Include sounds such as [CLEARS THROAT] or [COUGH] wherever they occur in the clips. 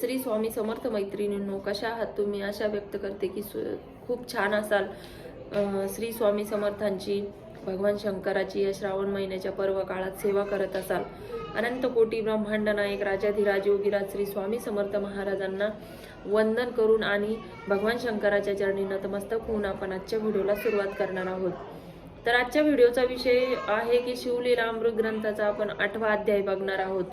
श्री स्वामी समर्थ मैत्रिणींनो कशा आहात तुम्ही? आशा व्यक्त करते की सु- खूप छान असाल. श्री स्वामी समर्थांची भगवान शंकराची या श्रावण महिन्याच्या पर्व काळात सेवा करत असाल. अनंत कोटी ब्रह्मांड नायक राजाधिराज योगीराज श्री स्वामी समर्थ महाराजांना वंदन करून आणि भगवान शंकराच्या चरणी नतमस्तक होऊन आपण आजच्या व्हिडिओला सुरुवात करणार आहोत. तर आजच्या व्हिडिओचा विषय आहे की शिवलीला अमृत ग्रंथाचा आपण आठवा अध्याय बघणार आहोत.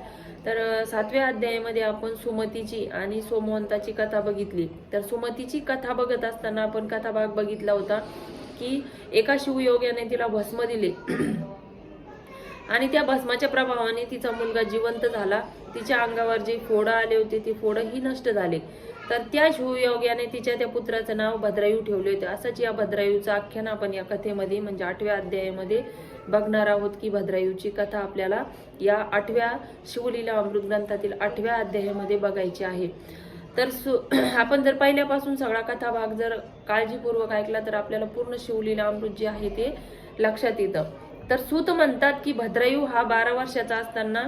तर सातव्या अध्यायामध्ये आपण सुमतीची आणि सोमवंताची कथा बघितली. तर सुमतीची कथा बघत असताना आपण कथा भाग बघितला होता की एका शिवयोग्याने तिला भस्म दिले. [CLEARS THROAT] आणि त्या भस्माच्या प्रभावाने तिचा मुलगा जिवंत झाला. तिच्या अंगावर जे फोडं आले होते ते फोडंही नष्ट झाले. तर त्या शिवयोग्याने तिच्या त्या पुत्राचं नाव भद्रायू ठेवले होते. असंच या भद्रायूचं आख्यान आपण या कथेमध्ये म्हणजे आठव्या अध्यायामध्ये बघणार आहोत की भद्रायूची कथा आपल्याला या आठव्या शिवलीला अमृत ग्रंथातील आठव्या अध्यायामध्ये बघायची आहे. तर सु [CLEARS THROAT] आपण जर पहिल्यापासून सगळा कथा भाग जर काळजीपूर्वक ऐकला तर आपल्याला पूर्ण शिवलीला अमृत जे आहे ते लक्षात येतं. तर सूत म्हणतात की भद्रायू हा बारा वर्षाचा असताना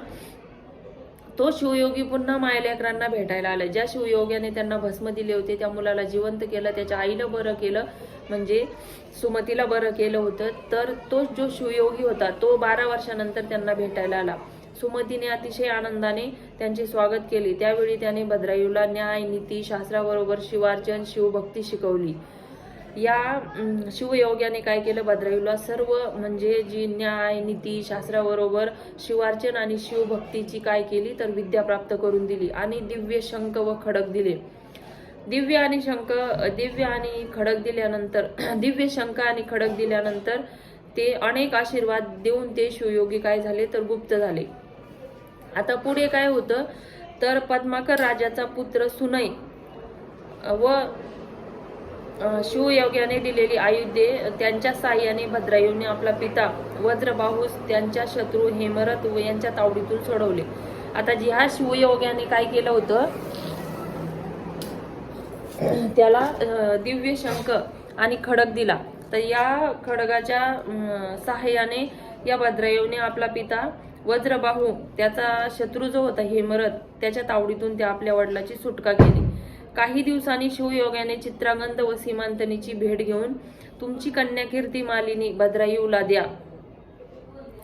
तो शिवयोगी पुन्हा मायलेकरांना भेटायला आला. ज्या शिवयोग्याने त्यांना भस्म दिले होते त्या मुलाला जिवंत केलं त्याच्या आईला बरं केलं म्हणजे सुमतीला बरं केलं होतं तर तो जो शिवयोगी होता तो बारा वर्षानंतर त्यांना भेटायला आला. सुमतीने अतिशय आनंदाने त्यांचे स्वागत केले. त्यावेळी त्याने भद्रायूला न्याय नीती शास्त्राबरोबर शिवार्चन शिवभक्ती शिकवली. या शिवयोग्याने काय केलं? भद्रायूला सर्व म्हणजे जी न्याय नीती शास्त्राबरोबर शिवार्चन आणि शिवभक्तीची काय केली तर विद्या प्राप्त करून दिली आणि दिव्य शंख व खडक दिले. दिव्य आणि शंख दिव्य आणि खडक दिल्यानंतर [CLEARS THROAT] दिव्य शंख आणि खडक दिल्यानंतर ते अनेक आशीर्वाद देऊन ते शिवयोगी काय झाले तर गुप्त झाले. आता पुढे काय होतं? तर पद्माकर राजाचा पुत्र सुनय व शिवयोग्याने दिलेली आयुधे त्यांच्या साह्याने भद्रायूने आपला पिता वज्रबाहूस त्यांच्या शत्रू हेमरथ व यांच्या तावडीतून सोडवले. आता जी ह्या शिवयोग्याने काय केलं होतं? त्याला दिव्य शंख आणि खडक दिला. तर या खडगाच्या सहाय्याने या भद्रायूने आपला पिता वज्रबाहू त्याचा शत्रू जो होता हेमरथ त्याच्या तावडीतून त्या आपल्या वडिलाची सुटका केली. काही दिवसांनी शिवयोगाने चित्रांगंद व सीमांतनीची भेट घेऊन तुमची कन्या कीर्ती मालिनी भद्रायूला द्या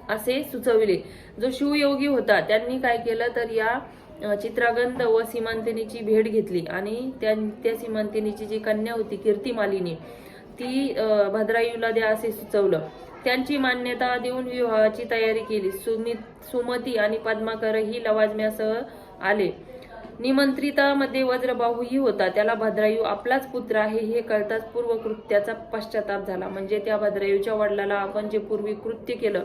असे सुचविले. जो शिवयोगी होता त्यांनी काय केलं तर या चित्रागंध व सीमांतिनीची भेट घेतली आणि त्या त्या सीमांतिनीची जी कन्या होती कीर्ती मालिनी ती भद्रायूला द्या असे सुचवलं. त्यांची मान्यता देऊन विवाहाची तयारी केली. सुमित सुमती आणि पद्माकरही लवाजम्यासह आले. निमंत्रितामध्ये वज्रबाहूही होता. त्याला भद्रायू आपलाच पुत्र आहे हे कळताच पूर्व कृत्याचा पश्चाताप झाला. म्हणजे त्या भद्रायूच्या वडिलाला आपण जे पूर्वी कृत्य केलं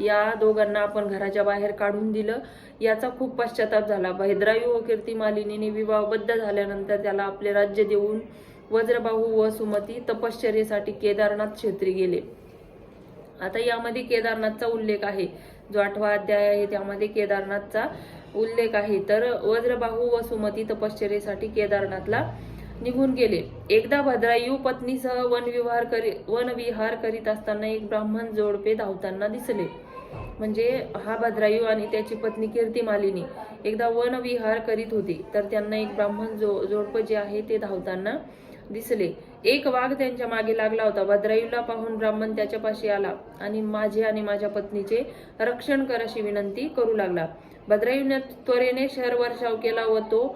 या दोघांना आपण घराच्या बाहेर काढून दिलं याचा खूप पश्चाताप झाला. भद्रायू व कीर्ती मालिनीने विवाहबद्ध झाल्यानंतर त्याला आपले राज्य देऊन वज्रबाहू व सुमती तपश्चर्येसाठी केदारनाथ क्षेत्री गेले. आता यामध्ये केदारनाथचा उल्लेख आहे. जो आठवा अध्याय आहे त्यामध्ये केदारनाथचा उल्लेख आहे. तर वज्रबाहू व सुमती तपश्चर्येसाठी केदारनाथला निघून गेले. एकदा भद्रायू पत्नीसह वनविहार करी वनविहार करीत असताना एक ब्राह्मण जोडपे धावताना दिसले. म्हणजे हा भद्रायू आणि त्याची पत्नी कीर्ती मालिनी एकदा वनविहार करीत होती. तर त्यांना एक ब्राह्मण जो जोडपं जे आहे ते धावताना दिसले. एक वाघ त्यांच्या मागे लागला होता. भद्रायूला पाहून ब्राह्मण त्याच्यापाशी आला आणि माझे आणि माझ्या पत्नीचे रक्षण कर अशी विनंती करू लागला. भद्रायूने त्वरेने शहर वर्षाव केला व तो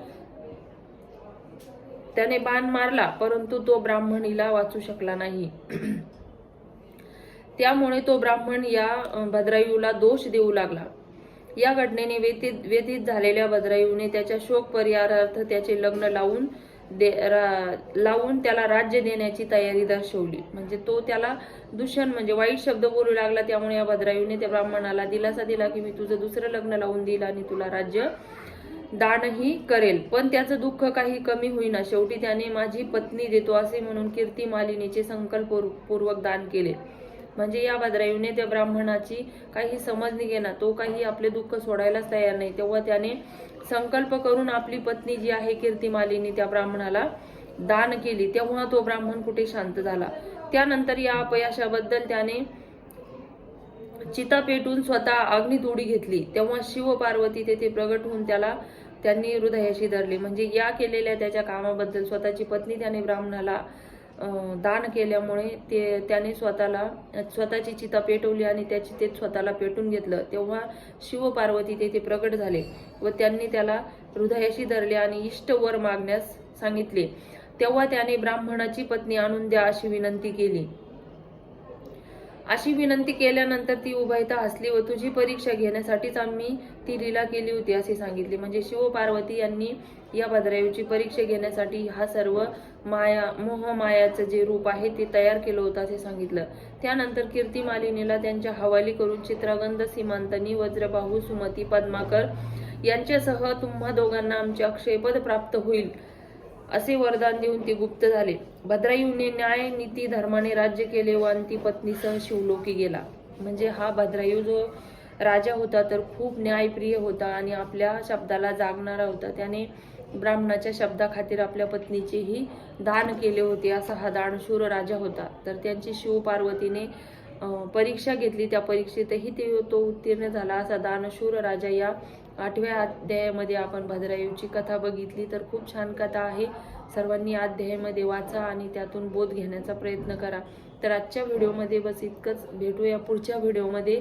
त्याने बाण मारला परंतु तो ब्राह्मणीला वाचू शकला नाही. [CLEARS THROAT] त्यामुळे तो ब्राह्मण या भद्रायूला दोष देऊ लागला. या घटनेने व्यतीत व्यतीत झालेल्या भद्रायूने त्याच्या शोक परिहारार्थ त्याचे लग्न लावून दे रा- लावून त्याला राज्य देण्याची तयारी दर्शवली. म्हणजे तो त्याला दूषण म्हणजे वाईट शब्द बोलू लागला त्यामुळे या भद्रायूने त्या ब्राह्मणाला दिलासा दिला की मी तुझं दुसरं लग्न लावून देईल आणि तुला राज्य दानही करेल. पण त्याचं दुःख काही कमी होईना. शेवटी त्याने माझी पत्नी देतो असे म्हणून कीर्ती मालिनीचे संकल्प पूर्वक दान केले. म्हणजे या भद्रायूने त्या ब्राह्मणाची काही समज निघेना. तो काही आपले दुःख सोडायलाच तयार नाही. तेव्हा त्याने संकल्प करून आपली पत्नी जी आहे कीर्तीमालिनी त्या ब्राह्मणाला दान केली. तेव्हा तो ब्राह्मण कुठे शांत झाला. त्यानंतर या अपयशाबद्दल त्याने चिता पेटून स्वतः अग्नित उडी घेतली. तेव्हा शिव पार्वती तेथे प्रगट होऊन त्याला त्यांनी हृदयाशी धरले. म्हणजे या केलेल्या त्याच्या कामाबद्दल स्वतःची पत्नी त्याने ब्राह्मणाला दान केल्यामुळे ते त्याने स्वतःला स्वतःची चिता पेटवली आणि त्याची ते स्वतःला पेटून घेतलं. तेव्हा शिव पार्वती तेथे प्रकट झाले व त्यांनी त्याला हृदयाशी धरले आणि इष्ट वर मागण्यास सांगितले. तेव्हा त्याने ब्राह्मणाची पत्नी आणून द्या अशी विनंती केली. अशी विनंती केल्यानंतर ती उभयता हसली व तुझी परीक्षा घेण्यासाठीच आम्ही ती लीला केली होती असे सांगितले. म्हणजे शिव पार्वती यांनी या भद्रायूची परीक्षा घेण्यासाठी हा सर्व माया मोहमायाचं जे रूप आहे ते तयार केलं होतं असे सांगितलं. त्यानंतर कीर्ती मालिनीला त्यांच्या हवाली करून चित्रगंध सीमांतनी वज्रबाहू सुमती पद्माकर यांच्यासह तुम्हा दोघांना आमचे अक्षयपद प्राप्त होईल असे वरदान देऊन ते गुप्त झाले. भद्रायूने न्याय नीती धर्माने राज्य केले व अंती पत्नीसह शिवलोकी गेला. म्हणजे हा भद्रायू जो राजा होता तर खूप न्यायप्रिय होता आणि आपल्या शब्दाला जागणारा होता. त्याने ब्राह्मणाच्या शब्दाखातीर आपल्या पत्नीचेही दान केले होते असा हा दानशूर राजा होता. तर त्यांची शिवपार्वतीने परीक्षा घेतली. त्या परीक्षेतही ते तो उत्तीर्ण झाला असा दानशूर राजा या आठव्या अध्यायामध्ये आपण भद्रायूची कथा बघितली. तर खूप छान कथा आहे. सर्वांनी अध्यायामध्ये वाचा आणि त्यातून बोध घेण्याचा प्रयत्न करा. तर आजच्या व्हिडिओमध्ये बस इतकंच. भेटूया पुढच्या व्हिडिओमध्ये.